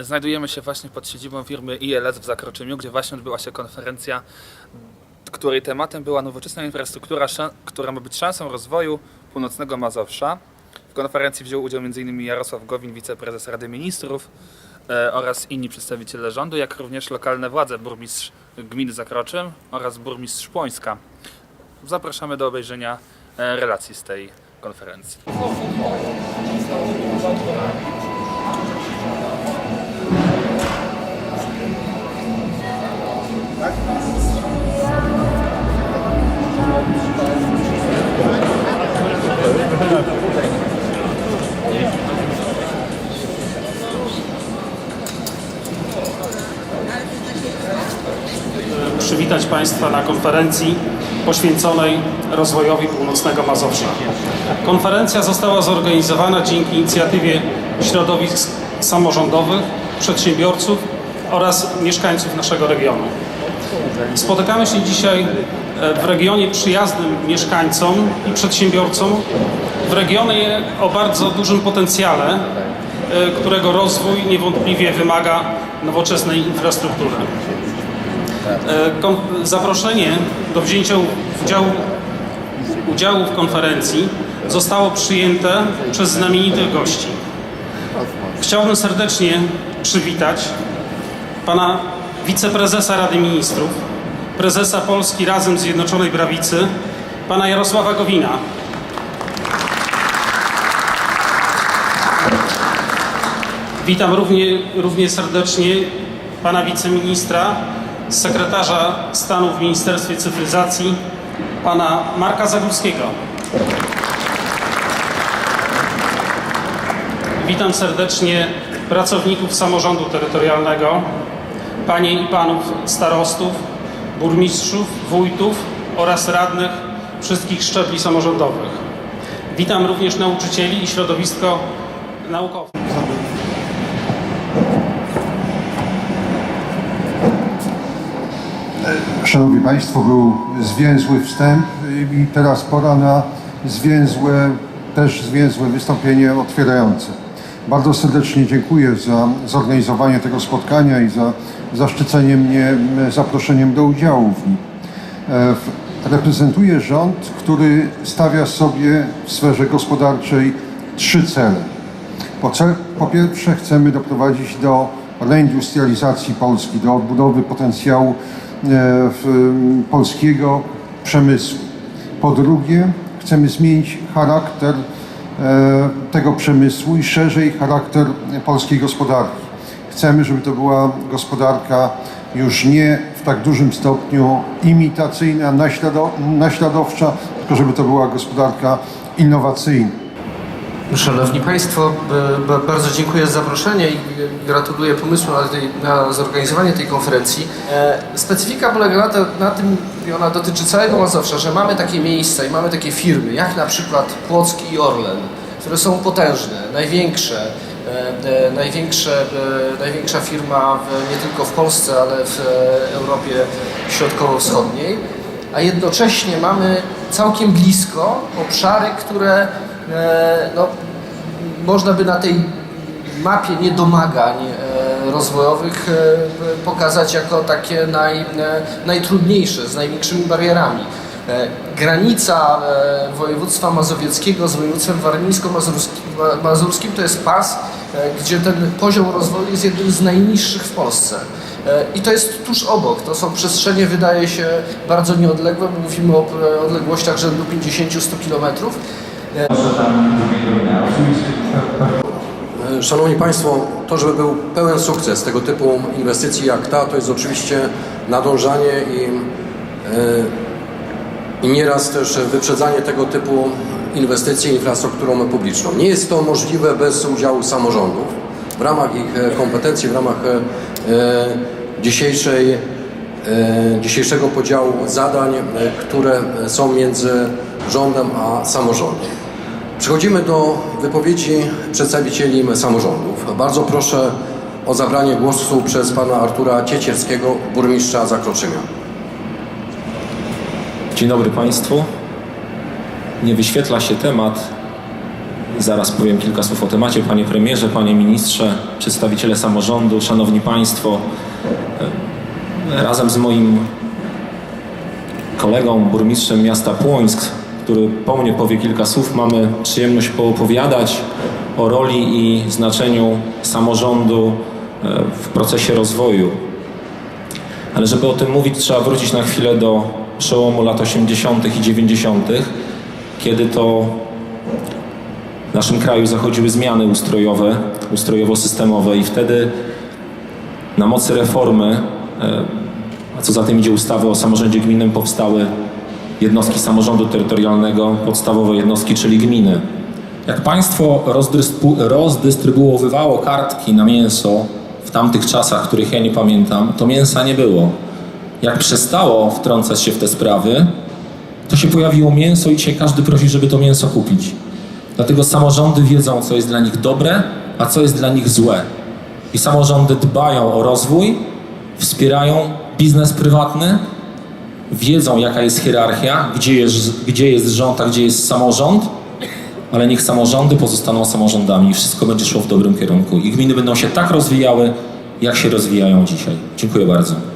Znajdujemy się właśnie pod siedzibą firmy ILS w Zakroczymiu, gdzie właśnie odbyła się konferencja, której tematem była nowoczesna infrastruktura, która ma być szansą rozwoju północnego Mazowsza. W konferencji wziął udział m.in. Jarosław Gowin, wiceprezes Rady Ministrów e, oraz inni przedstawiciele rządu, jak również lokalne władze, burmistrz gminy Zakroczym oraz burmistrz Płońska. Zapraszamy do obejrzenia e, relacji z tej konferencji. Przywitać Państwa na konferencji poświęconej rozwojowi północnego Mazowsza. Konferencja została zorganizowana dzięki inicjatywie środowisk samorządowych, przedsiębiorców oraz mieszkańców naszego regionu. Spotykamy się dzisiaj e, w regionie przyjaznym mieszkańcom i przedsiębiorcom, w regionie o bardzo dużym potencjale, e, którego rozwój niewątpliwie wymaga nowoczesnej infrastruktury. E, Zaproszenie do wzięcia udziału, udziału w konferencji zostało przyjęte przez znamienitych gości. Chciałbym serdecznie przywitać pana wiceprezesa Rady Ministrów, prezesa Polski Razem Zjednoczonej Prawicy, pana Jarosława Gowina. Witam równie, równie serdecznie pana wiceministra, sekretarza stanu w Ministerstwie Cyfryzacji, pana Marka Zagórskiego. Witam serdecznie pracowników samorządu terytorialnego, panie i panów starostów, burmistrzów, wójtów oraz radnych wszystkich szczebli samorządowych. Witam również nauczycieli i środowisko naukowe. Szanowni Państwo, był zwięzły wstęp i teraz pora na zwięzłe, też zwięzłe wystąpienie otwierające. Bardzo serdecznie dziękuję za zorganizowanie tego spotkania i za zaszczycenie mnie zaproszeniem do udziału w nim. E, Reprezentuję rząd, który stawia sobie w sferze gospodarczej trzy cele. Po, ce- po pierwsze chcemy doprowadzić do reindustrializacji Polski, do odbudowy potencjału polskiego przemysłu. Po drugie chcemy zmienić charakter e, tego przemysłu i szerzej charakter polskiej gospodarki. Chcemy, żeby to była gospodarka już nie w tak dużym stopniu imitacyjna, naślado- naśladowcza, tylko żeby to była gospodarka innowacyjna. Szanowni Państwo, b- bardzo dziękuję za zaproszenie i gratuluję pomysłu na, tej, na zorganizowanie tej konferencji. E, Specyfika polega na, na tym, i ona dotyczy całego Mazowsza, że mamy takie miejsca i mamy takie firmy, jak na przykład Płocki i Orlen, które są potężne, największe, e, e, największe, e, największa firma w, nie tylko w Polsce, ale w e, Europie Środkowo-Wschodniej a jednocześnie mamy całkiem blisko obszary, które e, no, można by na tej mapie niedomagań e, rozwojowych e, pokazać jako takie naj, e, najtrudniejsze, z największymi barierami. E, Granica e, województwa mazowieckiego z województwem warmińsko-mazurskim ma- mazurskim to jest pas, e, gdzie ten poziom rozwoju jest jednym z najniższych w Polsce. E, I to jest tuż obok. To są przestrzenie, wydaje się, bardzo nieodległe. Mówimy o e, odległościach rzędu 50-100 kilometrów. Szanowni Państwo, to żeby był pełen sukces tego typu inwestycji jak ta, to jest oczywiście nadążanie i, e, i nieraz też wyprzedzanie tego typu inwestycji infrastrukturą publiczną. Nie jest to możliwe bez udziału samorządów w ramach ich e, kompetencji, w ramach e, e, dzisiejszej, e, dzisiejszego podziału zadań, e, które są między rządem a samorządem. Przechodzimy do wypowiedzi przedstawicieli samorządów. Bardzo proszę o zabranie głosu przez pana Artura Ciecierskiego, burmistrza Zakroczymia. Dzień dobry Państwu. Nie wyświetla się temat, Zaraz powiem kilka słów o temacie. Panie premierze, panie ministrze, przedstawiciele samorządu, szanowni państwo. Razem z moim kolegą, burmistrzem miasta Płońsk, który po mnie powie kilka słów, mamy przyjemność poopowiadać o roli i znaczeniu samorządu e, w procesie rozwoju. Ale żeby o tym mówić, trzeba wrócić na chwilę do przełomu lat 80. i 90., kiedy to w naszym kraju zachodziły zmiany ustrojowe, ustrojowo-systemowe i wtedy na mocy reformy, e, a co za tym idzie ustawy o samorządzie gminnym, powstały jednostki samorządu terytorialnego, podstawowe jednostki, czyli gminy. Jak państwo rozdystrybu- rozdystrybuowywało kartki na mięso w tamtych czasach, których ja nie pamiętam, to mięsa nie było. Jak przestało wtrącać się w te sprawy, to się pojawiło mięso i dzisiaj każdy prosi, żeby to mięso kupić. Dlatego samorządy wiedzą, co jest dla nich dobre, a co jest dla nich złe. I samorządy dbają o rozwój, wspierają biznes prywatny, wiedzą, jaka jest hierarchia, gdzie jest, gdzie jest rząd, a gdzie jest samorząd, ale niech samorządy pozostaną samorządami i wszystko będzie szło w dobrym kierunku. I gminy będą się tak rozwijały, jak się rozwijają dzisiaj. Dziękuję bardzo.